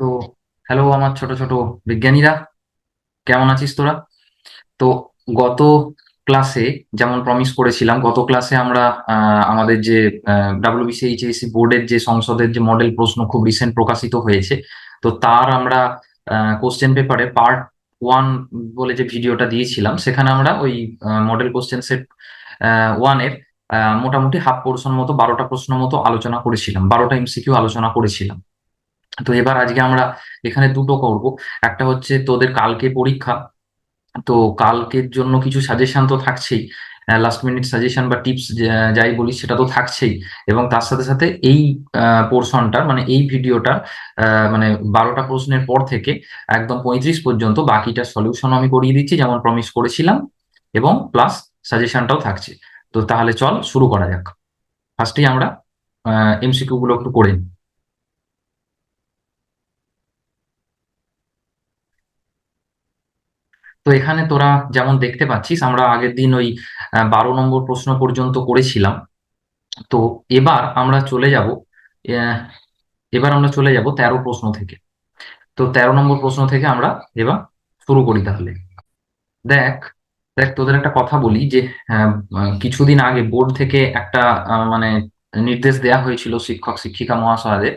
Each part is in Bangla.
তো হ্যালো আমার ছোট ছোট বিজ্ঞানীরা। কেমন আছিস তোরা? তো, গত ক্লাসে যেমন প্রমিস করেছিলাম, গত ক্লাসে আমরা আমাদের যে ডাব্লিউবিসি এইচএসসি বোর্ডের যে সংসদের যে মডেল প্রশ্ন খুব রিসেন্ট প্রকাশিত হয়েছে, তো তার আমরা কোশ্চেন পেপারে পার্ট ওয়ান বলে যে ভিডিওটা দিয়েছিলাম, সেখানে আমরা ওই মডেল কোশ্চেন সেট ওয়ানের মোটামুটি হাফ পোর্শন মতো, বারোটা প্রশ্ন মতো আলোচনা করেছিলাম, বারোটা এমসিকিউ আলোচনা করেছিলাম। তো এবার আজকে আমরা এখানে দুটো করব। একটা হচ্ছে তোদের কালকে পরীক্ষা। তো কালকের জন্য কিছু সাজেশন তো থাকছেই লাস্ট মিনিট সাজেশন বা টিপস যাই বলি সেটা তো থাকছেই। এবং তার সাথে সাথে এই পোর্শনটা মানে এই ভিডিওটা মানে বারোটা প্রশ্নের পর থেকে একদম পঁয়ত্রিশ পর্যন্ত বাকিটা সলিউশন আমি করিয়ে দিচ্ছি, যেমন প্রমিস করেছিলাম। এবং প্লাস সাজেশনটাও থাকছে। তো তাহলে চল শুরু করা যাক। ফার্স্টেই আমরা এমসিকিউ গুলো একটু করে নিই। তো এখানে তোরা যেমন দেখতে পাচ্ছিস, আমরা আগের দিন ওই বারো নম্বর প্রশ্ন পর্যন্ত করেছিলাম। তো এবার আমরা চলে যাব এবার আমরা চলে যাব তেরো প্রশ্ন থেকে। তো তেরো নম্বর প্রশ্ন থেকে আমরা এবার শুরু করি তাহলে। দেখ দেখ, তোদের একটা কথা বলি যে কিছুদিন আগে বোর্ড থেকে একটা মানে নির্দেশ দেয়া হয়েছিল শিক্ষক, শিক্ষিকা মহাশয়দের।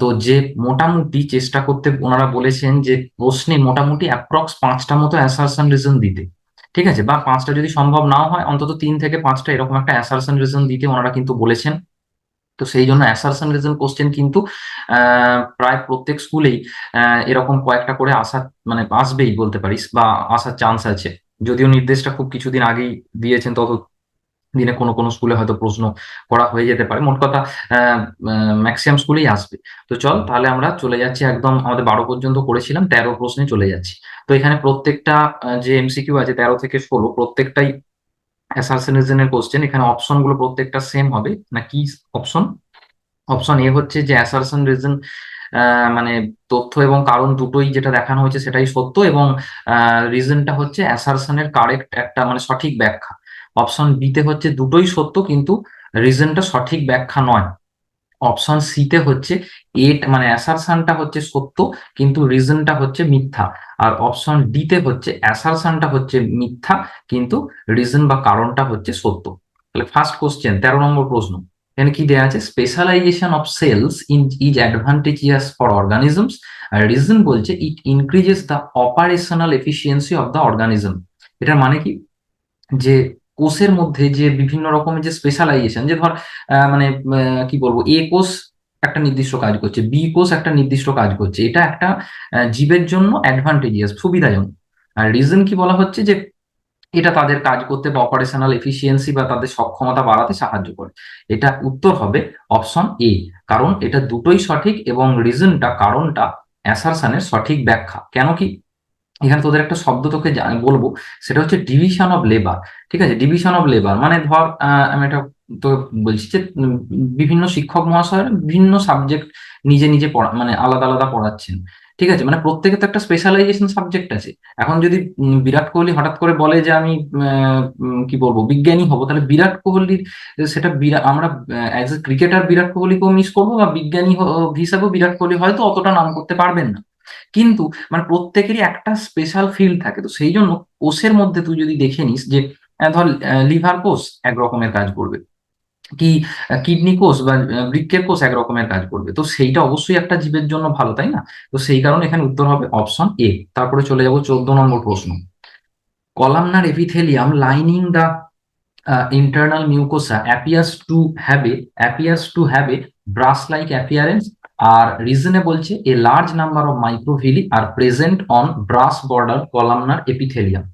তো যে মোটামুটি চেষ্টা করতে ওনারা বলেছেন যে, প্রশ্নে মোটামুটি অ্যাপ্রক্স পাঁচটা মতো অ্যাসারশন রিজন দিতে। ঠিক আছে? বা পাঁচটা যদি সম্ভব নাও হয়, অন্তত তিন থেকে পাঁচটা এরকম একটা অ্যাসারশন রিজন দিতে ওনারা কিন্তু বলেছেন। তো সেই জন্য অ্যাসারশন রিজন কোশ্চেন কিন্তু প্রায় প্রত্যেক স্কুলেই এরকম কয়েকটা করে আসা মানে আসবেই বলতে পারিস, বা আসার চান্স আছে। যদিও নির্দেশটা খুব কিছুদিন আগেই দিয়েছেন তত দিনে কোনো কোনো স্কুলে হয়তো প্রশ্ন করা হয়ে যেতে পারে। মোট কথা ম্যাক্সিমাম স্কুলেই আসবে। তো চল, তাহলে আমরা চলে যাচ্ছি একদম, আমাদের বারো পর্যন্ত করেছিলাম, তেরো প্রশ্নে চলে যাচ্ছি। তো এখানে প্রত্যেকটা যে এমসিকিউ আছে, তেরো থেকে ষোলো, প্রত্যেকটাই অ্যাসাসিনেশনের কোশ্চেন এখানে অপশনগুলো প্রত্যেকটা সেম হবে। না, কি অপশন অপশন এ হচ্ছে যে অ্যাসারশন রিজন মানে তথ্য এবং কারণ দুটোই যেটা দেখানো হয়েছে সেটাই সত্য এবং রিজনটা হচ্ছে অ্যাসারশনের কারেক্ট একটা মানে সঠিক ব্যাখ্যা। অপশন বিতে হচ্ছে দুটোই সত্য কিন্তু রিজনটা সঠিক ব্যাখ্যা নয়। অপশন সিতে হচ্ছে এট মানে অ্যাসারশনটা হচ্ছে সত্য কিন্তু রিজনটা হচ্ছে মিথ্যা। আর অপশন ডিতে হচ্ছে অ্যাসারশনটা হচ্ছে মিথ্যা কিন্তু রিজন বা কারণটা হচ্ছে সত্য। তাহলে ফার্স্ট কোশ্চেন তেরো নম্বর প্রশ্ন। এখানে কি দেওয়া আছে? Specialization of cells in is advantageous for organisms R reason বলছে it increases the operational efficiency of the organism এটার মানে কি? যে কোষের মধ্যে যে বিভিন্ন রকমের যে স্পেশালাইজেশন যে ধর মানে কি বলব এ কোষ একটা নির্দিষ্ট কাজ করছে বি কোষ একটা নির্দিষ্ট কাজ করছে। এটা একটা জীবের জন্য অ্যাডভান্টেজিয়াস সুবিধাজনক। আর রিজন কি বলা হচ্ছে? যে এটা তাদের কাজ করতে বা অপারেশনাল এফিসিয়েন্সি বা তাদের সক্ষমতা বাড়াতে সাহায্য করে। এটা উত্তর হবে অপশন এ কারণ এটা দুটোই সঠিক এবং রিজনটা কারণটা অ্যাসারশনের সঠিক ব্যাখ্যা। কেন কি? এখানে তোদের একটা শব্দ তোকে বলব, সেটা হচ্ছে ডিভিশন অফ লেবার ঠিক আছে? ডিভিশন অফ লেবার মানে ধর আমি এটা তো বলছি যে বিভিন্ন শিক্ষক মহাশয় বিভিন্ন সাবজেক্ট নিজে নিজে পড়া মানে আলাদা আলাদা পড়াচ্ছেন। ঠিক আছে? মানে প্রত্যেকে তো একটা স্পেশালাইজেশন সাবজেক্ট আছে। এখন যদি বিরাট কোহলি হঠাৎ করে বলে যে আমি কি বলব, বিজ্ঞানী হব, তাহলে বিরাট কোহলির সেটা আমরা অ্যাজ এ ক্রিকেটার বিরাট কোহলিকেও মিস করব বা বিজ্ঞানী হিসাবেও বিরাট কোহলি হয়তো অতটা নাম করতে পারবেন না। কিন্তু মানে প্রত্যেকেরই একটা স্পেশাল ফিল্ড থাকে। তো সেই জন্য কোষের মধ্যে তুই যদি দেখে নিস যে ধর লিভার কোষ একরকমের কাজ করবে। কি কিডনি কোষ বা বৃক্ষের কোষ একরকমের কাজ করবে। তো সেইটা অবশ্যই একটা জীবের জন্য ভালো, তাই না? তো সেই কারণে এখানে উত্তর হবে অপশন এ তারপরে চলে যাব চোদ্দ নম্বর প্রশ্ন। Columnar epithelium lining the internal mucosa appears to have a appears to have a brush like appearance আর রিজনে বলছে a large number of microvilli are present on brush border columnar epithelium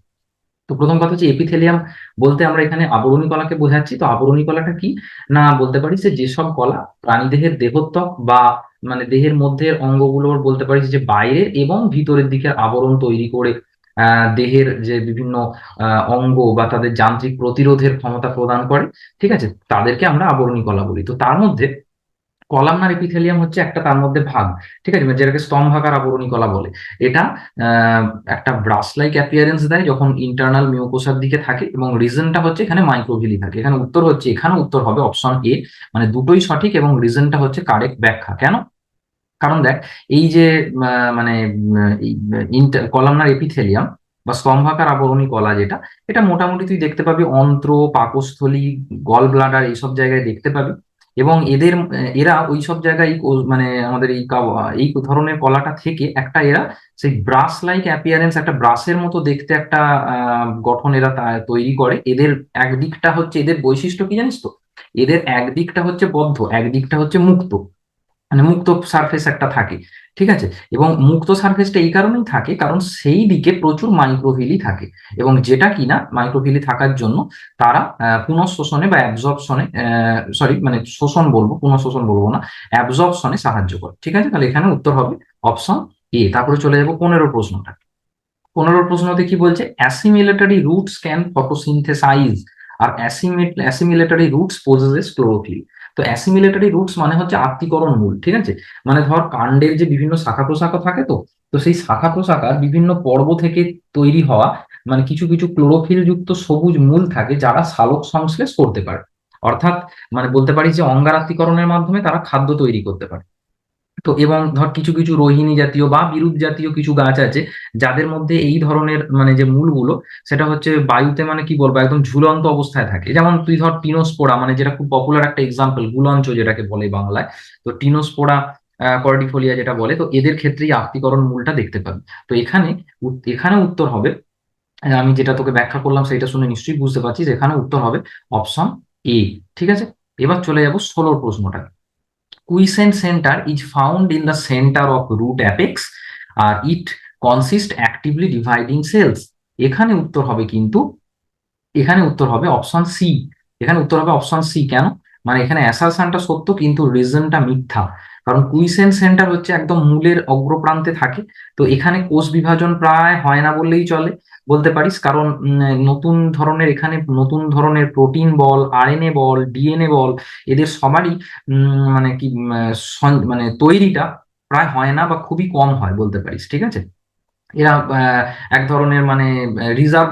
তো প্রথম কথা হচ্ছে এপিথেলিয়াম বলতে আমরা এখানে আবরণী কলাকে বোঝাচ্ছি। তো আবরণী কলাটা কি? না, বলতে পারি যে যেসব কলা প্রাণীদেহের দেহত্বক বা মানে দেহের মধ্যে অঙ্গগুলোর বলতে পারি যে বাইরে এবং ভিতরের দিকে আবরণ তৈরি করে দেহের যে বিভিন্ন অঙ্গ বা তাদের যান্ত্রিক প্রতিরোধের ক্ষমতা প্রদান করে, ঠিক আছে? তাদেরকে আমরা আবরণী কলা বলি। তো তার মধ্যে কলামনার এপিথেলিয়াম হচ্ছে একটা তার মধ্যে ভাগ, ঠিক আছে? মানে যেটাকে স্তম্ভাকার আবরণী কলা বলে। এটা একটা ব্রাশ লাইক অ্যাপিয়ারেন্স দেয় যখন ইন্টারনাল মিউকোসার দিকে থাকে এবং রিজনটা হচ্ছে এখানে মাইক্রোভিলি থাকে। এখানে উত্তর হচ্ছে এখানে উত্তর হবে অপশন এ মানে দুটোই সঠিক এবং রিজনটা হচ্ছে কারেক্ট ব্যাখ্যা। কেন? কারণ দেখ, এই যে মানে কলামনার এপিথেলিয়াম বা স্তম্ভাকার আবরণী কলা যেটা, এটা মোটামুটি তুই দেখতে পাবি, অন্ত্র, পাকস্থলী গল ব্লাডার এইসব জায়গায় দেখতে পাবি। এবং এদের, এরা ওই সব জায়গায় মানে আমাদের এই এই ধরনের কলাটা থেকে একটা এরা সেই ব্রাশ লাইক অ্যাপিয়ারেন্স একটা ব্রাশের মতো দেখতে একটা গঠন এরা তৈরি করে। এদের একদিকটা হচ্ছে, এদের বৈশিষ্ট্য কি জানিস তো? এদের একদিকটা হচ্ছে বদ্ধ, একদিকটা হচ্ছে মুক্ত। মানে মুক্ত সারফেস একটা থাকে। ঠিক আছে? এবং মুক্ত সারফেসটা এই কারণেই থাকে, কারণ সেই দিকে প্রচুর মাইক্রোভিলি থাকে। এবং যেটা কিনা মাইক্রোভিলি থাকার জন্য তারা পুনঃশোষণে বা অ্যাবজর্পশনে সরি মানে শোষণ বলব, পুনঃশোষণ বলব না অ্যাবজর্পশনে সাহায্য করে। ঠিক আছে? তাহলে এখানে উত্তর হবে অপশন এ তারপরে চলে যাব পনেরো প্রশ্নটা। পনেরো প্রশ্নতে কি বলছে? অ্যাসিমিলেটারি রুটস ক্যান ফটোসিনথেসাইজ আর অ্যাসিমিলেটারি রুটস পোজেস ক্লোরোফিল তো অ্যাসিমিলেটারি রুটস মানে হচ্ছে আত্মীকরণ মূল, ঠিক আছে? মানে ধর কাণ্ডের যে বিভিন্ন শাখা প্রশাখা থাকে তো তো সেই শাখা প্রশাখার বিভিন্ন পর্ব থেকে তৈরি হওয়া মানে কিছু কিছু ক্লোরোফিল যুক্ত সবুজ মূল থাকে যারা সালোক সংশ্লেষ করতে পারে। অর্থাৎ মানে বলতে পারি যে অঙ্গারাত্মীকরণের মাধ্যমে তারা খাদ্য তৈরি করতে পারে। তো এবং ধর কিছু কিছু রোহিণী জাতীয় বা বিরুদ্ধ জাতীয় কিছু গাছ আছে, যাদের মধ্যে এই ধরনের মানে যে মূলগুলো, সেটা হচ্ছে বায়ুতে মানে কি বলব, একদম ঝুলন্ত অবস্থায় থাকে। যেমন তুই ধর টিনোস্পোরা মানে যেটা খুব পপুলার একটা এক্সাম্পল গুলঞ্চ যেটাকে বলে বাংলায়। তো টিনোস্পোরা কর্ডিফোলিয়া যেটা বলে, তো এদের ক্ষেত্রেই আত্মীকরণ মূলটা দেখতে পাবি। তো এখানে এখানে উত্তর হবে আমি যেটা তোকে ব্যাখ্যা করলাম সেটা শুনে নিশ্চয়ই বুঝতে পারছিস। এখানে উত্তর হবে অপশন এ ঠিক আছে? এবার চলে যাব ষোলোর প্রশ্নটা quiescent center is found in the center of root apex R it consist actively dividing cells এখানে উত্তর হবে কিন্তু, এখানে উত্তর হবে অপশন সি এখানে উত্তর হবে অপশন সি কেন? মানে এখানে অ্যাসারশনটা সত্য, কিন্তু রিজনটা মিথ্যা। কারণ কুইসেন সেন্টার হচ্ছে একদম মূলের অগ্রপ্রান্তে থাকে, তো এখানে কোষ বিভাজন প্রায় হয় না বললেই চলে। বলতে পারিস। কারণ নতুন ধরনের এখানে নতুন ধরনের প্রোটিন বল, আরএনএ বল, ডিএনএ বল এদের সবারই মানে কি মানে তৈরিটা প্রায় হয় না বা খুবই কম হয় বলতে পারিস, ঠিক আছে? এরা এক ধরনের মানে রিজার্ভ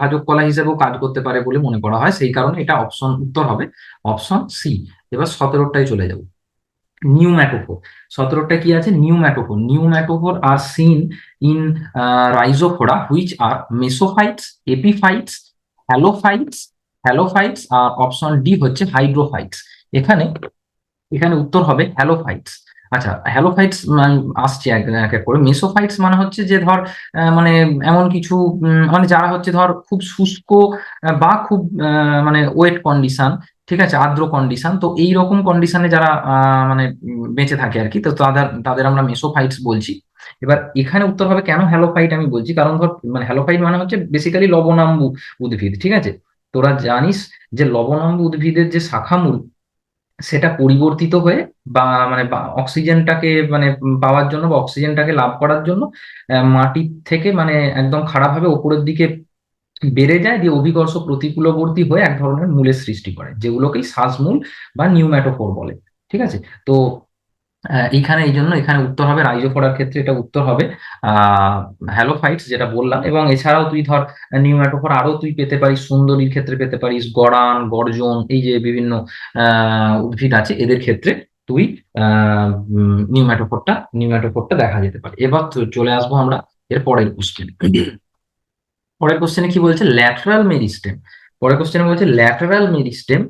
ভাজক কলা হিসেবেও কাজ করতে পারে বলে মনে করা হয়। সেই কারণে এটা অপশন উত্তর হবে। Option C. এবার সতেরোটায় চলে যাব। নিউম্যাটোফোর সতেরোটা কি আছে? Pneumatophore pneumatophore are seen in Rhizophora which are mesophytes epiphytes halophytes halophytes R option D হচ্ছে হাইড্রোফাইটস এখানে এখানে উত্তর হবে হ্যালোফাইটস আচ্ছা হ্যালোফাইটস আসছে এক এক করে। মেসোফাইটস মানে হচ্ছে যে ধর মানে এমন কিছু মানে যারা হচ্ছে ধর খুব শুষ্ক বা খুব মানে ওয়েট কন্ডিশন ঠিক আছে, আর্দ্র কন্ডিশন তো এই রকম কন্ডিশনে যারা মানে বেঁচে থাকে আর কি, তো তাদের তাদের আমরা মেসোফাইটস বলছি। এবার এখানে উত্তর হবে কেন হ্যালোফাইট আমি বলছি? কারণ ধর মানে হ্যালোফাইট মানে হচ্ছে বেসিক্যালি লবণাম্বু উদ্ভিদ, ঠিক আছে? তোরা জানিস যে লবণাম্বু উদ্ভিদের যে শাখামূল, সেটা পরিবর্তিত হয়ে বা মানে অক্সিজেনটাকে মানে পাওয়ার জন্য বা অক্সিজেনটাকে লাভ করার জন্য মাটি থেকে মানে একদম খারাপভাবে ওপরের দিকে বেড়ে যায়, দিয়ে অভিকর্ষ প্রতিকূলবর্তী হয়ে এক ধরনের মূলের সৃষ্টি করে, যেগুলোকেই শ্বাসমূল বা নিউম্যাটোফোর বলে, ঠিক আছে? তো এইখানে এই জন্য এখানে উত্তর হবে রাইজোফোরার ক্ষেত্রে, এটা উত্তর হবে, আহ, হ্যালোফাইটস যেটা বললাম, এবং এছাড়াও তুই ধর নিউম্যাটোফোর আরও তুই পেতে পারিস, সুন্দরীর ক্ষেত্রে পেতে পারিস, গড়ান, গর্জন, এই যে বিভিন্ন, আহ, উদ্ভিদ আছে, এদের ক্ষেত্রে তুই, আহ নিউম্যাটোফোরটা নিউম্যাটোফোরটা দেখা যেতে পারে। এবার চলে আসব আমরা এর পরের পরের কোশ্চেনে কি বলছে? ল্যাটারাল মেরিস্টেম পরের কোশ্চেনে বলছে lateral meristem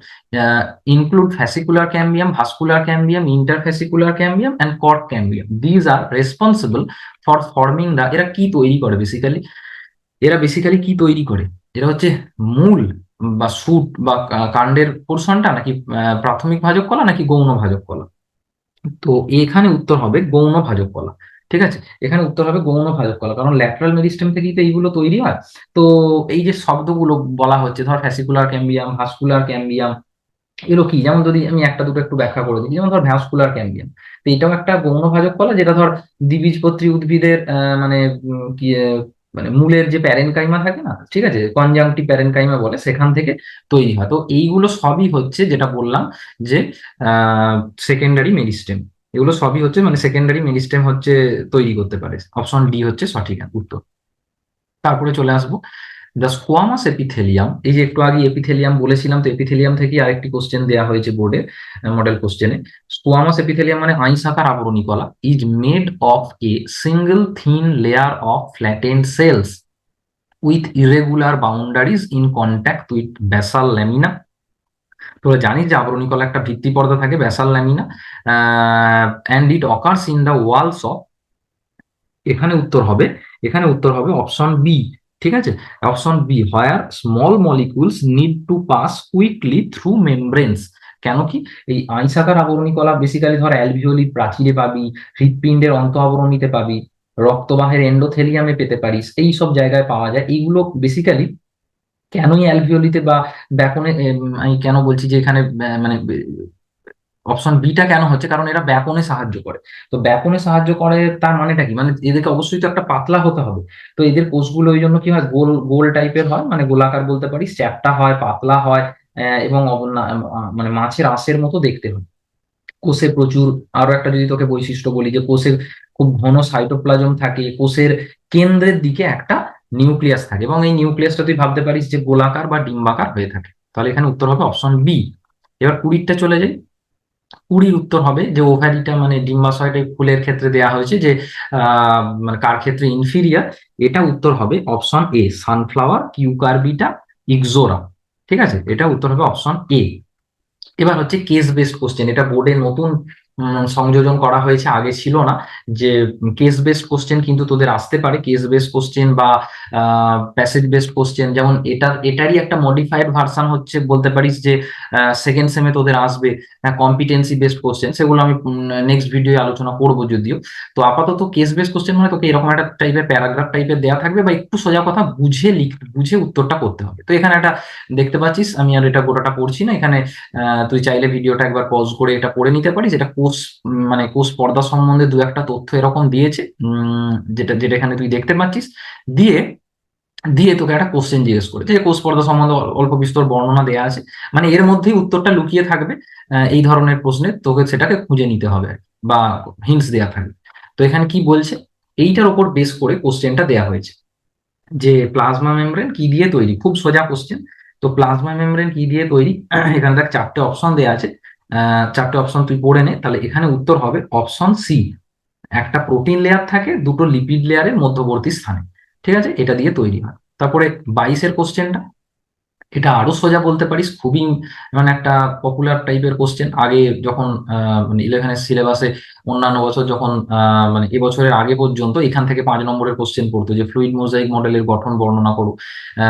include fascicular cambium vascular cambium interfascicular cambium and caught cambium these are responsible for forming the এরা কি তৈরি করে বেসিক্যালি এরা বেসিক্যালি কি তৈরি করে? এরা হচ্ছে মূল বা সুট বা কাণ্ডের পোর্শনটা নাকি প্রাথমিক ভাজক কলা নাকি গৌণ ভাজক কলা? তো এখানে উত্তর হবে গৌণ ভাজক কলা। ঠিক আছে? এখানে উত্তর হবে গৌণ ভাজক কলা কারণ ল্যাটারাল মেরিস্টেম থেকেই তো এইগুলো তৈরি হয়। তো এই যে শব্দগুলো বলা হচ্ছে, ধর ফ্যাসিকুলার ক্যাম্বিয়াম ভাস্কুলার ক্যাম্বিয়াম এগুলো কি? যেমন যদি আমি একটা দুটো একটু ব্যাখ্যা করে দিই, যেমন ধর ভ্যাসকুলার ক্যাম্বিয়াম তো এটাও একটা গৌণ ভাজক কলা যেটা ধর দ্বিবীজপত্রী উদ্ভিদের মানে কি মানে মূলের যে প্যারেনকাইমা থাকে না, ঠিক আছে? কনজাংটিভ প্যারেনকাইমা বলে, সেখান থেকে তৈরি হয়। তো এইগুলো সবই হচ্ছে, যেটা বললাম যে সেকেন্ডারি মেরিস্টেম এগুলো সবই হচ্ছে মানে সেকেন্ডারি মেরিস্টেম হচ্ছে তৈরি করতে পারে। অপশন ডি হচ্ছে সঠিক উত্তর। তারপরে চলে আসব। দ্য স্কোয়ামাস এপিথেলিয়াম এই যে একটু আগে এপিথেলিয়াম বলেছিলাম, তো এপিথেলিয়াম থেকে আরেকটি কোশ্চেন দেওয়া হয়েছে বোর্ডে মডেল কোশ্চেনে স্কোয়ামাস এপিথেলিয়াম মানে আইসাকার আবরণী কলা। Is made of a single thin layer of flattened cells with irregular boundaries in contact with basal lamina তোরা জানিস যে আবরণী কলা একটা ভিত্তি পর্দা থাকে basal lamina and it occurs in the walls of এখানে উত্তর হবে, এখানে উত্তর হবে অপশন বি ঠিক আছে? Option B where small molecules need to pass quickly through membranes কেন কি? এই আইসাকার আবরণী কলা বেসিক্যালি ধর অ্যালভিওলি প্রাচীরে পাবি, হৃৎপিণ্ডের অন্ত আবরণীতে পাবি, রক্তবাহের এন্ডোথেলিয়ামে পেতে পারিস, এই সব জায়গায় পাওয়া যায়। এইগুলো বেসিক্যালি কেনই অ্যালভিওলিতে বা ব্যাকনে আমি কেন বলছি যে এখানে মানে অপশন বিটা কেন হচ্ছে? কারণ এরা ব্যাপনে সাহায্য করে। তো ব্যাপনে সাহায্য করে তার মানেটা কি? মানে এদেরকে অবশ্যই তো একটা পাতলা হতে হবে। তো এদের কোষগুলো ওই জন্য কি হয়? গোল গোল টাইপের হয় মানে গোলাকার বলতে পারি চ্যাপটা হয়, পাতলা হয় এবং মানে মাছের আঁশের মতো দেখতে হয়। কোষে প্রচুর, আরও একটা যদি তোকে বৈশিষ্ট্য বলি যে কোষের খুব ঘন সাইটোপ্লাজম থাকে, কোষের কেন্দ্রের দিকে একটা নিউক্লিয়াস থাকে এবং এই নিউক্লিয়াসটা তুই ভাবতে পারিস যে গোলাকার বা ডিম্বাকার হয়ে থাকে। তাহলে এখানে উত্তর হবে অপশন বি। এবার কুড়িটা চলে যাই। কুড়ির উত্তর হবে যে ওভ্যারিটা মানে ডিম্বাশয়টা ফুলের ক্ষেত্রে দেয়া হয়েছে যে মানে কার ক্ষেত্রে? ইনফিরিয়ার। এটা উত্তর হবে অপশন এ, সানফ্লাওয়ার, কিউকারবিটা ইকজোরা ঠিক আছে? এটা উত্তর হবে অপশন এ। এবার হচ্ছে কেস বেসড কোশ্চেন। এটা বোর্ডে নতুন সংযোজন করা হয়েছে, আগে ছিল না। যে কেস বেসড কোশ্চেন কিন্তু তোদের আসতে পারে। কেস বেসড কোশ্চেন বা প্যাসেজ বেসড কোশ্চেন যেমন এটা, এটারই একটা মডিফাইড ভার্সান হচ্ছে বলতে পারিস যে সেকেন্ড সেমে তোদের আসবে কম্পিটেন্সি বেসড কোশ্চেন সেগুলো আমি নেক্সট ভিডিও আলোচনা করব যদিও। তো আপাতত কেস বেসড কোশ্চেন মানে তোকে এরকম একটা টাইপের প্যারাগ্রাফ টাইপের দেওয়া থাকবে বা একটু সোজা কথা বুঝে লিখ, বুঝে উত্তরটা করতে হবে। তো এখানে একটা দেখতে পাচ্ছিস, আমি আর এটা গোটাটা পড়ছি না। এখানে তুই চাইলে ভিডিওটা একবার পজ করে এটা পড়ে নিতে পারিস। এটা কোষ মানে কোষ পর্দা সম্বন্ধে দু একটা তথ্য এরকম দিয়েছে যেটা যেটা এখানে তুই দেখতে পাচ্ছিস। দিয়ে দিয়ে তোকে একটা কোশ্চেন জিজ্ঞেস করে যে কোষ পর্দা সম্বন্ধে অল্প বিস্তর বর্ণনা দেওয়া আছে মানে এর মধ্যেই উত্তরটা লুকিয়ে থাকবে এই ধরনের প্রশ্নে তোকে সেটাকে খুঁজে নিতে হবে বা হিন্টস দেওয়া থাকবে। তো এখানে কি বলছে? এইটার উপর বেস করে কোশ্চেনটা দেওয়া হয়েছে। যে প্লাজমা মেমব্রেন কি দিয়ে তৈরি? খুব সোজা কোশ্চেন তো প্লাজমা মেমব্রেন কি দিয়ে তৈরি? এখানে দেখ চারটে অপশন দেওয়া আছে। চারটে অপশন তুই পড়ে নে, তাহলে এখানে উত্তর হবে অপশন সি একটা প্রোটিন লেয়ার থাকে, দুটো লিপিড লেয়ারের মধ্যবর্তী স্থানে। ঠিক আছে? এটা দিয়ে তৈরি হয়। তারপরে বাইশের কোশ্চেনটা এটা আরও সোজা বলতে পারিস, খুবই মানে একটা পপুলার টাইপের কোশ্চেন আগে যখন মানে ইলেভেনের সিলেবাসে অন্যান্য বছর যখন মানে এবছরের আগে পর্যন্ত এখান থেকে পাঁচ নম্বরের কোশ্চেন পড়তো যে ফ্লুইড মোজাইক মডেলের গঠন বর্ণনা করো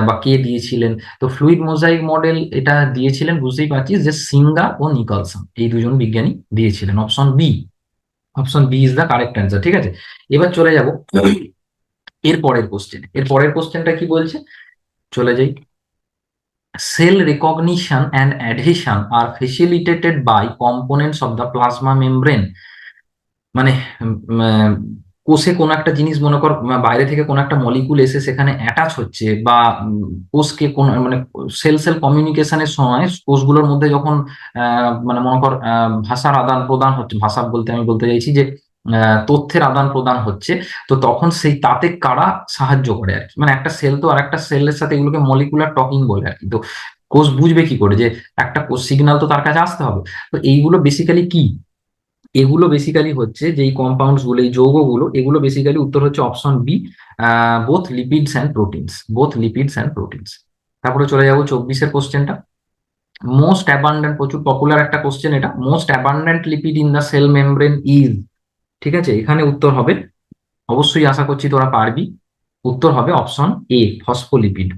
বা কে দিয়েছিলেন? তো ফ্লুইড মোজাইক মডেল এটা দিয়েছিলেন বুঝতেই পারছিস যে সিঙ্গা ও নিকলসন, এই দুজন বিজ্ঞানী দিয়েছিলেন option B option B is the correct answer ঠিক আছে? এবার চলে যাব, এর পরের কোশ্চেন এর পরের কোশ্চেনটা কি বলছে? চলে যাই। Cell recognition and adhesion are facilitated by components of the plasma membrane মানে কোষে কোনো একটা জিনিস, মনে কর বাইরে থেকে কোনো একটা মলিকুল এসে সেখানে অ্যাটাচ হচ্ছে বা কোষকে কোন মানে সেল সেল কমিউনিকেশনের সময় কোষগুলোর মধ্যে যখন মানে মনে কর ভাষার আদান প্রদান হচ্ছে, ভাষা বলতে আমি বলতে চাইছি যে তথ্যের আদান প্রদান হচ্ছে, তো তখন সেই তাতে কারা সাহায্য করে আর কি? মানে একটা সেল তো আর একটা সেলের সাথে এগুলোকে মলিকুলার টকিং বলে আর কি। তো কোষ বুঝবে কি করে যে একটা কোষ সিগনাল তো তার কাছে আসতে হবে। তো এইগুলো বেসিক্যালি কি? এগুলো বেসিক্যালি হচ্ছে যে এই কম্পাউন্ডসগুলো, এই যৌগগুলো, এগুলো বেসিক্যালি উত্তর হচ্ছে option B both lipids and proteins both lipids and proteins তারপরে চলে যাব চব্বিশের কোশ্চেনটা মোস্ট অ্যাবান্ডেন্ট প্রচুর পপুলার একটা কোশ্চেন এটা। Most abundant lipid in the cell membrane is ঠিক আছে? এখানে উত্তর হবে। অবশ্যই আশা করছি তোরা পারবি। উত্তর হবে অপশন এ ফসফোলিপিড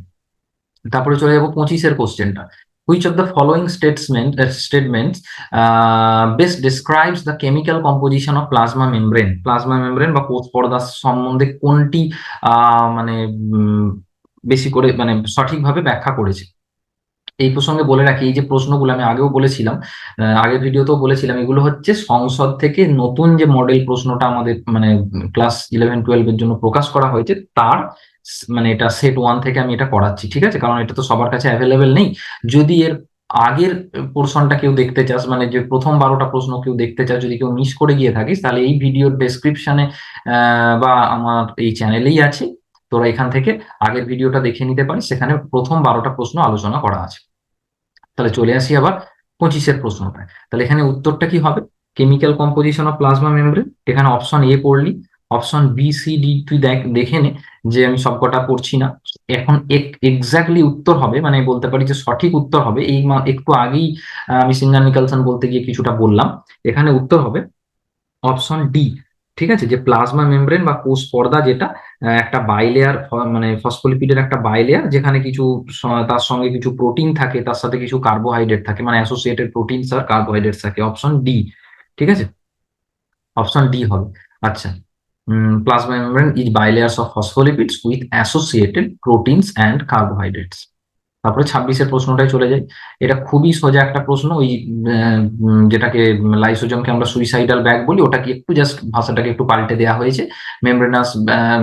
তারপরে চলে যাব পঁচিশের কোশ্চেনটা which of the following statement statements best describes the chemical composition of plasma membrane plasma membrane বা কোষ পর্দা সম্বন্ধে কোনটি মানে বেশি করে মানে সঠিকভাবে ব্যাখ্যা করেছে? এই প্রসঙ্গে বলে রাখি, এই যে প্রশ্নগুলো আমি আগেও বলেছিলাম আগের ভিডিওতেও বলেছিলাম, এগুলো হচ্ছে সংসদ থেকে নতুন যে মডেল প্রশ্নটা আমাদের মানে ক্লাস ইলেভেন টুয়েলভ এর জন্য প্রকাশ করা হয়েছে, তার মানে এটা সেট ওয়ান থেকে আমি এটা করাচ্ছি, ঠিক আছে? কারণ এটা তো সবার কাছে অ্যাভেলেবেল নেই। যদি এর আগের পোর্শনটা কেউ দেখতে চাস মানে যে প্রথম বারোটা প্রশ্ন কেউ দেখতে চাস, যদি কেউ মিস করে গিয়ে থাকিস, তাহলে এই ভিডিওর ডেসক্রিপশনে বা আমার এই চ্যানেলেই আছে। তোরা এখান থেকে আগের ভিডিওটা দেখে নিতে পারিস, সেখানে প্রথম বারোটা প্রশ্ন আলোচনা করা আছে। তাহলে চলে আসি আবার পঁচিশের প্রশ্নটায়। তাহলে এখানে উত্তরটা কি হবে? Chemical composition of plasma membrane এখানে অপশন এ পড়লি অপশন বি সি ডি তুই দেখ, দেখে নে যে আমি সবকটা পড়ছি না। এখন এক্স্যাক্টলি উত্তর হবে মানে বলতে পারি যে সঠিক উত্তর হবে, এই একটু আগেই আমি সিঙ্গার নিকালসন বলতে গিয়ে কিছুটা বললাম। এখানে উত্তর হবে অপশন ডি ঠিক আছে? যে প্লাজমা মেমব্রেন বা কোষ পর্দা যেটা একটা বাইলেয়ার মানে ফসফোলিপিডের একটা বাইলেয়ার যেখানে কিছু তার সঙ্গে কিছু প্রোটিন থাকে, তার সাথে কিছু কার্বোহাইড্রেট থাকে মানে অ্যাসোসিয়েটেড প্রোটিন আর কার্বোহাইড্রেট থাকে। অপশন ডি ঠিক আছে? অপশন ডি হবে। আচ্ছা plasma membrane is bilayers of phospholipids with associated proteins and carbohydrates তারপরে ছাব্বিশের প্রশ্নটাই চলে যাই। এটা খুবই সোজা একটা প্রশ্ন, ওই যেটাকে লাইসোজমকে আমরা সুইসাইডাল ব্যাগ বলি, ওটাকে একটু জাস্ট ভাষাটাকে একটু পাল্টে দেওয়া হয়েছে। Membranous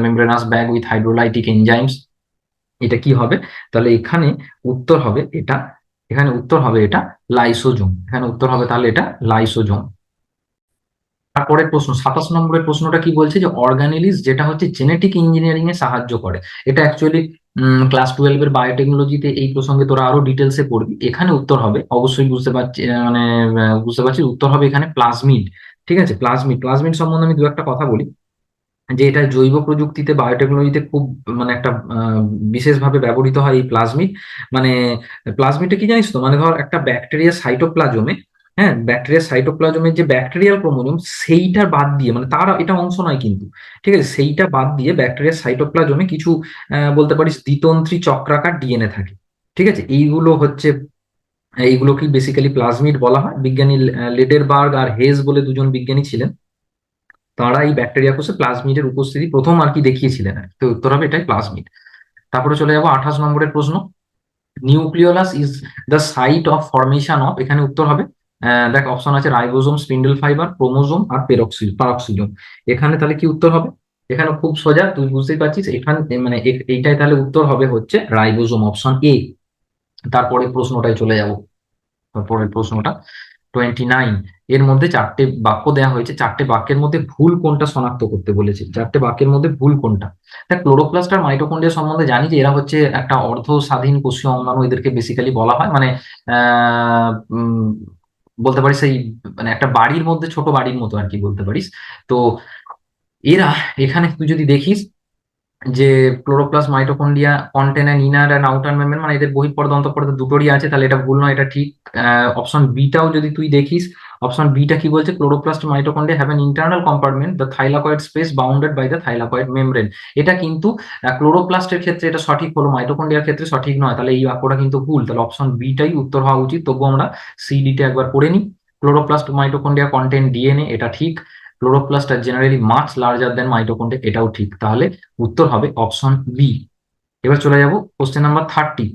membranous bag with hydrolytic enzymes এটা কি হবে? তাহলে এখানে উত্তর হবে এটা, এখানে উত্তর হবে এটা লাইসোজোম। এখানে উত্তর হবে তাহলে এটা লাইসোজোম। তারপরে প্রশ্ন, সাতাশ নম্বরের প্রশ্নটা কি বলছে? যে অর্গানিলিস যেটা হচ্ছে জেনেটিক ইঞ্জিনিয়ারিং এ সাহায্য করে। এটা অ্যাকচুয়ালি ক্লাস টুয়েলভ এর বায়োটেকনোলজিতে এই প্রসঙ্গে তোরা আরও ডিটেলসে পড়বি। এখানে উত্তর হবে, অবশ্যই বুঝতে পারছি মানে বুঝতে পারছি উত্তর হবে এখানে প্লাজমিড ঠিক আছে? প্লাজমিড প্লাজমিড সম্বন্ধে আমি দু একটা কথা বলি, যে এটা জৈব প্রযুক্তিতে বায়োটেকনোলজিতে খুব মানে একটা বিশেষভাবে ব্যবহৃত হয় এই প্লাজমিড মানে প্লাজমিডটা কি জানিস তো? মানে ধর একটা ব্যাকটেরিয়া সাইটোপ্লাজমে হ্যাঁ ব্যাকটেরিয়া সাইটোপ্লাজমের যে ব্যাকটেরিয়াল ক্রোমোজোম সেইটার বাদ দিয়ে মানে তার এটা অংশ নয় কিন্তু, ঠিক আছে? সেইটা বাদ দিয়ে ব্যাকটেরিয়া সাইটোপ্লাজমে কিছু বলতে পারিস দ্বিতন্ত্রী চক্রাকার ডিএনএ থাকে, ঠিক আছে? এইগুলো হচ্ছে এইগুলোকে বেসিক্যালি প্লাজমিড বলা হয়। বিজ্ঞানী লেডেরবার্গ আর হেজ বলে দুজন বিজ্ঞানী ছিলেন। তারা এই ব্যাকটেরিয়া কোষে প্লাজমিডের উপস্থিতি প্রথম আর কি দেখিয়েছিলেন তো উত্তর হবে এটাই প্লাজমিড তারপরে চলে যাব আঠাশ নম্বরের প্রশ্ন। Nucleolus is the site of formation of এখানে উত্তর হবে। দেখ অপশন আছে রাইবোজোম, স্পিন্ডল ফাইবার, ক্রোমোজোম আর পেরক্সিল পারক্সিজোম এখানে তাহলে কি উত্তর হবে? এখানে খুব সোজা, তুই বুঝতেই পারছিস, এখানে মানে এইটাই তাহলে উত্তর হবে হচ্ছে রাইবোজোম অপশন এ তারপরে প্রশ্নটাই চলে যাব। তারপরের প্রশ্নটা টোয়েন্টি নাইন এর মধ্যে চারটে বাক্য দেওয়া হয়েছে। চারটে বাক্যের মধ্যে ভুল কোনটা শনাক্ত করতে বলেছে? চারটে বাক্যের মধ্যে ভুল কোনটা? দেখ, ক্লোরোপ্লাস্ট আর মাইটোকন্ড্রিয়া সম্বন্ধে জানি যে এরা হচ্ছে একটা অর্ধ স্বাধীন কোষীয় অঙ্গাণু এদেরকে বেসিক্যালি বলা হয়। মানে বলতে পারিস এই মানে একটা বাড়ির মধ্যে, ছোট বাড়ির মতো আর কি বলতে পারিস। তো এরা, এখানে তুই যদি দেখিস যে chloroplast mitochondria contain inner and outer membrane মানে এদের বহিঃপর্দ অন্তঃপর্দ দুটোরই আছে, তাহলে এটা ভুল নয়, এটা ঠিক অপশন বিটাও যদি তুই দেখিস অপশন বিটা কি বলছে? Chloroplast mitochondria have an internal compartment the thylakoid space bounded by the thylakoid membrane এটা কিন্তু ক্লোরোপ্লাস্টের ক্ষেত্রে এটা সঠিক হলো মাইটোকন্ডিয়ার ক্ষেত্রে সঠিক নয়। তাহলে এই বাক্যটা কিন্তু ভুল। তাহলে অপশন বিটাই উত্তর হওয়া উচিত। তবু আমরা সি ডিটা একবার পড়ে নিই। ক্লোরোপ্লাস্ট মাইটোকন্ডিয়া কন্টেন্ট ডিএনএ এটা ঠিক। Chloroplast are generally much larger than mitochondria এটাও ঠিক। তাহলে উত্তর হবে অপশন বি এবার চলে যাব কোশ্চেন নাম্বার থার্টি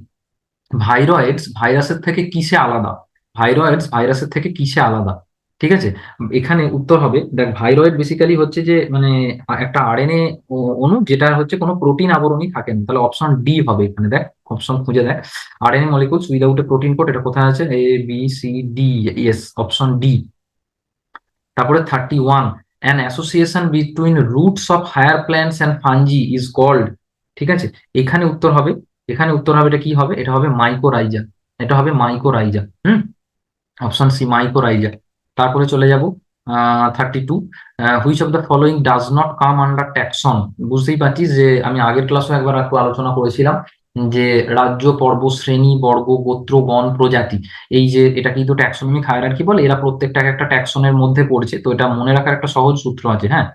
ভাইরয়েডস ভাইরাসের থেকে কিসে আলাদা? ভাইরয়েডস ভাইরাসের থেকে কিসে আলাদা? ঠিক আছে? এখানে উত্তর হবে, দেখ ভাইরয়েড বেসিক্যালি হচ্ছে যে মানে একটা আরএনএ অণু যেটা হচ্ছে কোনো প্রোটিন আবরণী থাকে না। তাহলে অপশন ডি হবে এখানে, দেখ অপশন খুঁজে দেখ। RNA molecules without a protein code এটা কোথায় আছে? A B C D yes option D তারপরে thirty one an association between roots of higher plants and fungi is called ঠিক আছে? এখানে উত্তর হবে, এখানে উত্তর হবে এটা কি হবে? এটা হবে মাইকোরাইজা এটা হবে মাইকোরাইজা হুম? অপশন সি মাইকোরাইজা তারপরে চলে যাব thirty two which of the following does not come under taxon বুঝতেই পারছিস যে আমি আগের ক্লাসও একবার একটু আলোচনা করেছিলাম যে রাজ্য, পর্ব, শ্রেণি, বর্গ, গোত্র গণ প্রজাতি। এই যে এটা কিন্তু ট্যাক্সোনমিক হায়ারার্কি বলে, এরা প্রত্যেকটা একটা ট্যাক্সনের মধ্যে পড়ছে। তো এটা মনে রাখার একটা সহজ সূত্র আছে হ্যাঁ?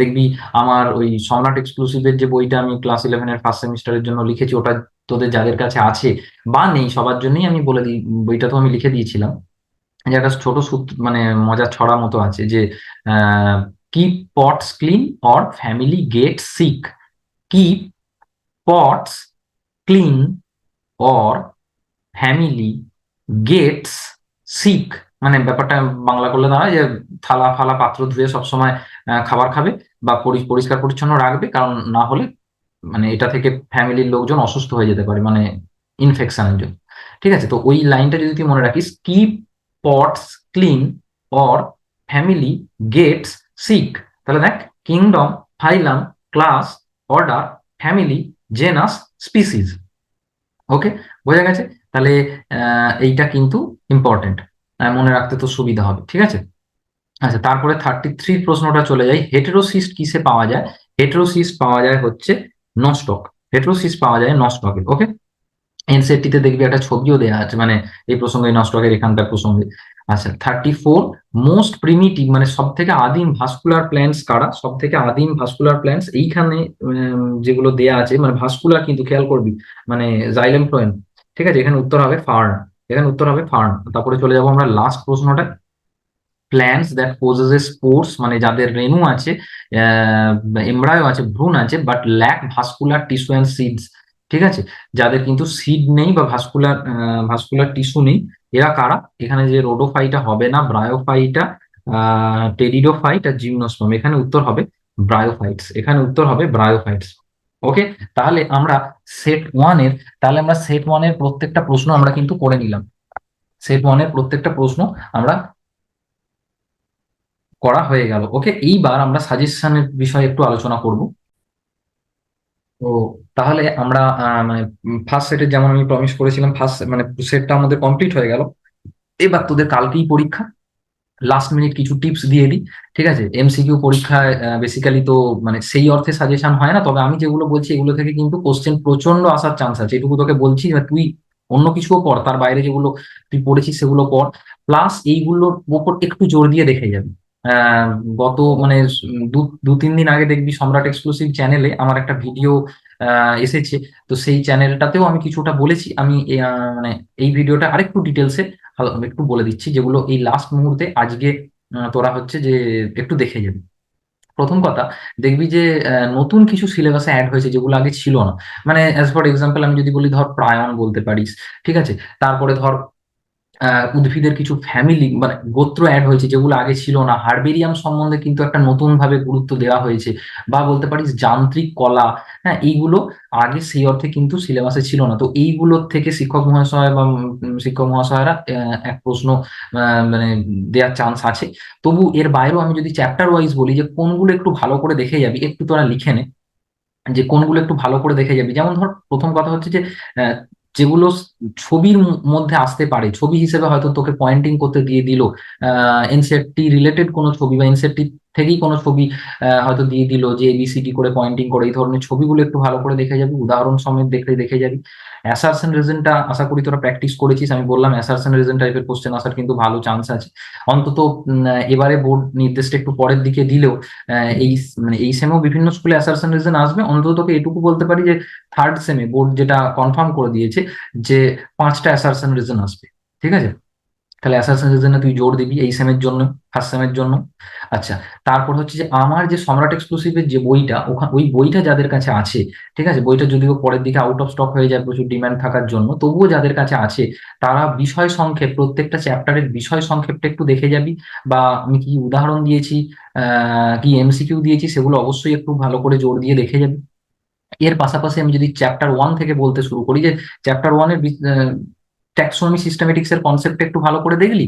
দেখবি আমার ওই সম্রাট এক্সক্লুসিভের যে বইটা আমি ক্লাস ইলেভেনের ফার্স্ট সেমিস্টারের জন্য লিখেছি, ওটা তোদের যাদের কাছে আছে বা নেই, সবার জন্যই আমি বলে দিই, বইটা তো আমি লিখে দিয়েছিলাম। যে একটা ছোট সূত্র মানে মজার ছড়া মতো আছে যে keep pots clean or family get sick keep pots clean or family gets sick মানে ব্যাপারটা বাংলা করলে দাঁড়ায় যে, থালা ফালা পাত্র ধুয়ে সবসময় খাবার খাবে বা পরিষ্কার পরিচ্ছন্ন রাখবে, কারণ না হলে মানে এটা থেকে ফ্যামিলির লোকজন অসুস্থ হয়ে যেতে পারে মানে ইনফেকশনের জন্য। ঠিক আছে? তো ওই লাইনটা যদি তুই মনে রাখিস keep pots clean or family gets sick তাহলে দেখ kingdom phylum class order family genus species okay বোঝা গেছে? তাহলে এইটা কিন্তু ইম্পর্টেন্ট মনে রাখতে তো সুবিধা হবে, ঠিক আছে? আচ্ছা তারপরে থার্টি থ্রি প্রশ্নটা চলে যায় হেটেরোসিস্ট কিসে পাওয়া যায়? হেটেরোসিস্ট পাওয়া যায় হচ্ছে নস্টক হেটেরোসিস্ট পাওয়া যায় নস্টকে ওকে এনসেটটিতে দেখবি একটা ছবিও দেওয়া আছে মানে এই প্রসঙ্গে নস্টকের এখানকার প্রসঙ্গে আচ্ছা থার্টি ফোর মোস্ট প্রিমিটিভ মানে সব থেকে আদিম ভাস্কুলার প্ল্যান্টস কারা? সব থেকে আদিম ভাস্কুলার প্ল্যান্টস এইখানে যেগুলো দেয়া আছে মানে ভাস্কুলার কিন্তু খেয়াল করবি মানে জাইলেম ফ্লোয়েন ঠিক আছে? এখানে উত্তর হবে ফার্ন, এখানে উত্তর হবে ফার্ন। তারপরে চলে যাব আমরা লাস্ট প্রশ্নটা। প্ল্যান্টস দ্যাট পোজেসেস স্পোর্টস মানে যাদের রেণু আছে এমব্রায়ো আছে, ভ্রূণ আছে but lack vascular tissue and seeds ঠিক আছে? যাদের কিন্তু সিড নেই বা ভাস্কুলার ভাস্কুলার টিস্যু নেই, এরা কারা? এখানে যে রোডোফাইটা হবে না ব্রায়োফাইটা টেরিডোফাইট আর জিমনোস্পম এখানে উত্তর হবে ব্রায়োফাইটস এখানে উত্তর হবে ব্রায়োফাইটস ওকে তাহলে আমরা সেট ওয়ানের তাহলে আমরা সেট ওয়ানের প্রত্যেকটা প্রশ্ন আমরা কিন্তু করে নিলাম। সেট ওয়ানের প্রত্যেকটা প্রশ্ন আমরা করা হয়ে গেল। ওকে এইবার আমরা সাজেশনের বিষয়ে একটু আলোচনা করব। তো তাহলে আমরা মানে ফার্স্ট সেটের যেমন আমি প্রমিস করেছিলাম ফার্স্ট মানে সেটটা আমাদের কমপ্লিট হয়ে গেল। এবার তোদের কালকেই পরীক্ষা। লাস্ট মিনিট কিছু টিপস দিয়ে দিই, ঠিক আছে? এমসিকিউ পরীক্ষায় বেসিক্যালি তো মানে সেই অর্থে সাজেশন হয় না। তবে আমি যেগুলো বলছি, এগুলো থেকে কিন্তু কোশ্চেন প্রচণ্ড আসার চান্স আছে। এটুকু তোকে বলছি তুই অন্য কিছুও কর। তার বাইরে যেগুলো তুই পড়েছিস, সেগুলো কর। প্লাস এইগুলোর ওপর একটু জোর দিয়ে দেখে যাবি। গত মানে দু তিন দিন আগে দেখবি সম্রাট এক্সক্লুসিভ চ্যানেলে আমার একটা ভিডিও এসেছে। তো সেই চ্যানেলটাতেও আমি কিছুটা বলেছি। আমি মানে এই ভিডিওটা আরেকটু ডিটেলসে একটু বলে দিচ্ছি, যেগুলো এই লাস্ট মুহূর্তে আজকে তোরা হচ্ছে যে একটু দেখে যাবি। প্রথম কথা, দেখবি যে নতুন কিছু সিলেবাসে অ্যাড হয়েছে যেগুলো আগে ছিল না। মানে অ্যাজ ফর এক্সাম্পল আমি যদি বলি ধর প্রায়ন বলতে পারিস, ঠিক আছে? তারপরে ধর উদ্ভিদের কিছু ফ্যামিলি মানে গোত্র অ্যাড হয়েছে, যেগুলো আগে ছিল না। হার্বেরিয়াম সম্বন্ধে কিন্তু একটা নতুন ভাবে গুরুত্ব দেওয়া হয়েছে। বা বলতে পারিস যান্ত্রিক কলা হ্যাঁ এইগুলো আগে সেই অর্থে কিন্তু সিলেবাসে ছিল না। তো এইগুলোর থেকে শিক্ষক মহাশয় বা শিক্ষক মহাশয়রা এক প্রশ্ন মানে দেওয়ার চান্স আছে। তবু এর বাইরেও আমি যদি চ্যাপ্টার ওয়াইজ বলি যে কোনগুলো একটু ভালো করে দেখে যাবি, একটু তোরা লিখে নে। যে কোনগুলো একটু ভালো করে দেখে যাবি। যেমন ধর, প্রথম কথা হচ্ছে যে যেগুলো ছবির মধ্যে আসতে পারে। ছবি হিসেবে হয়তো তোকে পয়েন্টিং করতে দিয়ে দিল। এনসেটটি রিলেটেড কোনো ছবি বা এনসেটটি থেকেই কোনো ছবি হয়তো দিয়ে দিল যে এবিসিডি করে পয়েন্টিং করে। এই ধরনের ছবিগুলো একটু ভালো করে দেখে যাবি। উদাহরণ সমেত দেখলে দেখে যাবি। অ্যাসারশন রিজনটা আশা করি তোরা প্র্যাকটিস করেছিস। আমি বললাম অ্যাসারশন রিজন টাইপের কোশ্চেন আসার কিন্তু ভালো চান্স আছে। অন্তত এবারে বোর্ড নির্দেশটা একটু পরের দিকে দিলেও এই মানে এই সেমেও বিভিন্ন স্কুলে অ্যাসারশন রিজন আসবে। অন্তত তোকে এটুকু বলতে পারি যে থার্ড সেমে বোর্ড যেটা কনফার্ম করে দিয়েছে যে পাঁচটা অ্যাসারশন রিজন আসবে। ঠিক আছে? তাহলে অ্যাসাসিন রিজনে তুই জোর দিবি এই সেমের জন্য ফার্স্ট সেমের জন্য। আচ্ছা তারপর হচ্ছে যে আমার যে সম্রাট এক্সক্লুসিভের যে বইটা, ওখানে ওই বইটা যাদের কাছে আছে, ঠিক আছে? বইটা যদিও পরের দিকে আউট অফ স্টক হয়ে যায় প্রচুর ডিম্যান্ড থাকার জন্য, তবুও যাদের কাছে আছে, তারা বিষয় সংক্ষেপ, প্রত্যেকটা চ্যাপ্টারের বিষয় সংক্ষেপটা একটু দেখে যাবি বা আমি কি উদাহরণ দিয়েছি কি এমসিকিউ দিয়েছি, সেগুলো অবশ্যই একটু ভালো করে জোর দিয়ে দেখে যাবি। এর পাশাপাশি আমি যদি চ্যাপ্টার ওয়ান থেকে বলতে শুরু করি যে চ্যাপ্টার ওয়ানের ট্যাক্সোনমি সিস্টেমেটিক্স এর কনসেপ্ট একটু ভালো করে দেখলি?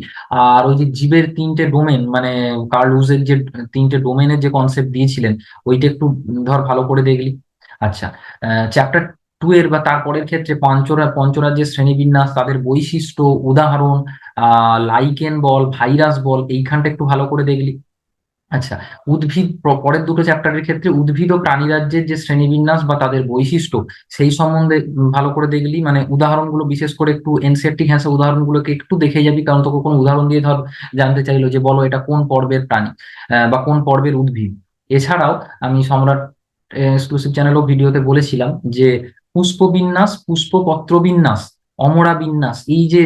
আর ওই যে জীবের তিনটে ডোমেন মানে কার্ল উজের যে তিনটে ডোমেনের যে কনসেপ্ট দিয়েছিলেন, ওইটা একটু ধর ভালো করে দেখলি। আচ্ছা চ্যাপ্টার টু এর বা তারপরের ক্ষেত্রে পঞ্চরা, পঞ্চরাজ্যের শ্রেণীবিন্যাস, তাদের বৈশিষ্ট্য, উদাহরণ লাইকেন বল ভাইরাস বল, এইখানটা একটু ভালো করে দেখলি। আচ্ছা উদ্ভিদ পরের দুটো চ্যাপ্টারের ক্ষেত্রে উদ্ভিদ ও প্রাণীরাজ্যের যে শ্রেণীবিন্যাস বা তাদের বৈশিষ্ট্য, সেই সম্বন্ধে ভালো করে দেখলি? মানে উদাহরণগুলো বিশেষ করে একটু এনসিআরটি ঘ্যাঁসা উদাহরণগুলোকে একটু দেখে যাবি, কারণ তোকে কোনো উদাহরণ দিয়ে ধর জানতে চাইলো যে বলো এটা কোন পর্বের প্রাণী বা কোন পর্বের উদ্ভিদ। এছাড়াও আমি সম্রাট এক্সক্লুসিভ চ্যানেলও ভিডিওতে বলেছিলাম যে পুষ্পবিন্যাস পুষ্পপত্র বিন্যাস অমরা বিন্যাস, এই যে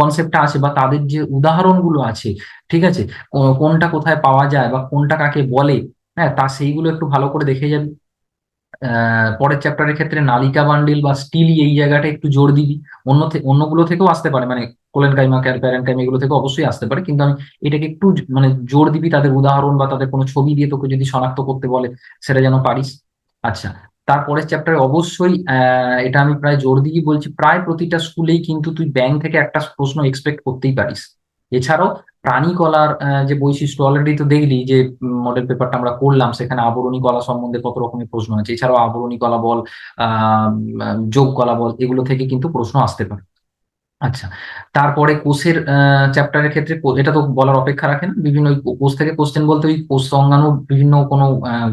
কনসেপ্টটা আছে বা তাদের যে উদাহরণগুলো আছে, ঠিক আছে? কোনটা কোথায় পাওয়া যায় বা কোনটা কাকে বলে হ্যাঁ তা সেইগুলো একটু ভালো করে দেখে যাবি। পরের চ্যাপ্টারের ক্ষেত্রে নালিকা বান্ডিল বা স্টিলি এই জায়গাটা একটু জোর দিবি। অন্য অন্যগুলো থেকেও আসতে পারে মানে কোলেন কাইমা ক্যার প্যারেন কাইমা এগুলো থেকে অবশ্যই আসতে পারে, কিন্তু আমি এটাকে একটু মানে জোর দিবি তাদের উদাহরণ বা তাদের কোনো ছবি দিয়ে তোকে যদি শনাক্ত করতে বলে, সেটা যেন পারিস। আচ্ছা তারপরের চ্যাপ্টারে অবশ্যই এটা আমি প্রায় জোর দিয়ে বলছি, প্রায় প্রতিটা স্কুলেই কিন্তু তুই ব্যাংক থেকে একটা প্রশ্ন এক্সপেক্ট করতেই পারিস। এছাড়াও প্রাণী কলার যে বৈশিষ্ট্য অলরেডি তো দেখলি যে মডেল পেপারটা আমরা করলাম, সেখানে আবরণী কলা সম্বন্ধে কত রকমের প্রশ্ন আছে। এছাড়াও আবরণী কলা বল, আহ যোগ কলা বল, এগুলো থেকে কিন্তু প্রশ্ন আসতে পারে। আচ্ছা তারপরে কোষের চ্যাপ্টারের ক্ষেত্রে এটা তো বলার অপেক্ষা রাখে না বিভিন্ন কোষ থেকে কোশ্চেন বলতে ওই কোষ সংজ্ঞানুর বিভিন্ন কোনো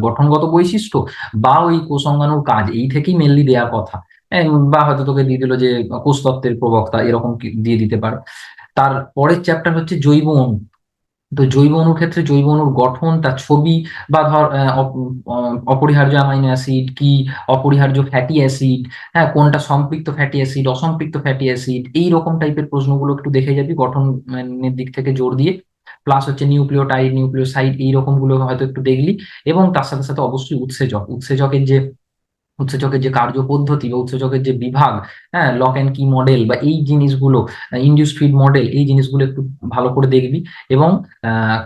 গঠনগত বৈশিষ্ট্য বা ওই কোষ সংজ্ঞানুর কাজ, এই থেকেই মেনলি দেওয়ার কথা। বা হয়তো তোকে দিয়ে দিল যে কোষতত্ত্বের প্রবক্তা, এরকম দিয়ে দিতে পারে। তার পরের চ্যাপ্টার হচ্ছে জৈব অণু। তো জৈব অণুর ক্ষেত্রে জৈব অণুর গঠন তার ছবি বা ধর অপরিহার্য অ্যামাইনো অ্যাসিড কি? অপরিহার্য ফ্যাটি অ্যাসিড হ্যাঁ কোনটা সম্পৃক্ত ফ্যাটি অ্যাসিড অসম্পৃক্ত ফ্যাটি অ্যাসিড এই রকম টাইপের প্রশ্নগুলো একটু দেখে যাবি গঠনের দিক থেকে জোর দিয়ে। প্লাস হচ্ছে নিউক্লিওটাইড নিউক্লিওসাইড এই রকমগুলো হয়তো একটু দেখলি। এবং তার সাথে সাথে অবশ্যই উৎসেচক। উৎসেচকের যে উৎসেচকের যে কার্য পদ্ধতি বা উৎসেচকের যে বিভাগ হ্যাঁ লক অ্যান্ড কি মডেল বা এই জিনিসগুলো ইন্ডিউস ফিড মডেল এই জিনিসগুলো একটু ভালো করে দেখবি এবং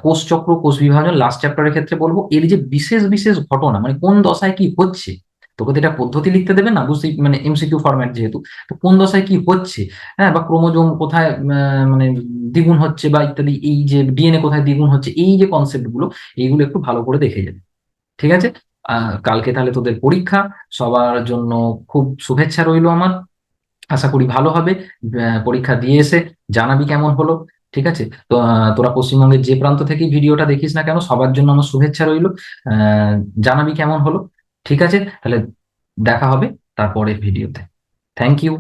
কোষ চক্র, কোষ বিভাজন লাস্ট চ্যাপ্টারের ক্ষেত্রে বলব, এর যে বিশেষ বিশেষ ঘটনা মানে কোন দশায় কি হচ্ছে, তোকে তো এটা পদ্ধতি লিখতে দেবে না, বুঝতেই মানে এমসিকিউ ফরম্যাট যেহেতু, তো কোন দশায় কি হচ্ছে হ্যাঁ বা ক্রোমোজোম কোথায় মানে দ্বিগুণ হচ্ছে বা ইত্যাদি, এই যে ডিএনএ কোথায় দ্বিগুণ হচ্ছে, এই যে কনসেপ্টগুলো, এইগুলো একটু ভালো করে দেখে যাবে, ঠিক আছে? কালকে তাহলে তোদের পরীক্ষা। সবার জন্য খুব শুভেচ্ছা রইল আমার। আশা করি ভালো হবে। পরীক্ষা দিয়ে এসে জানাবি কেমন হলো, ঠিক আছে? তো তোরা পশ্চিমবঙ্গের যে প্রান্ত থেকে ভিডিওটা দেখিস না কেন, সবার জন্য আমার শুভেচ্ছা রইল। জানাবি কেমন হলো, ঠিক আছে? তাহলে দেখা হবে তারপরের ভিডিওতে। Thank you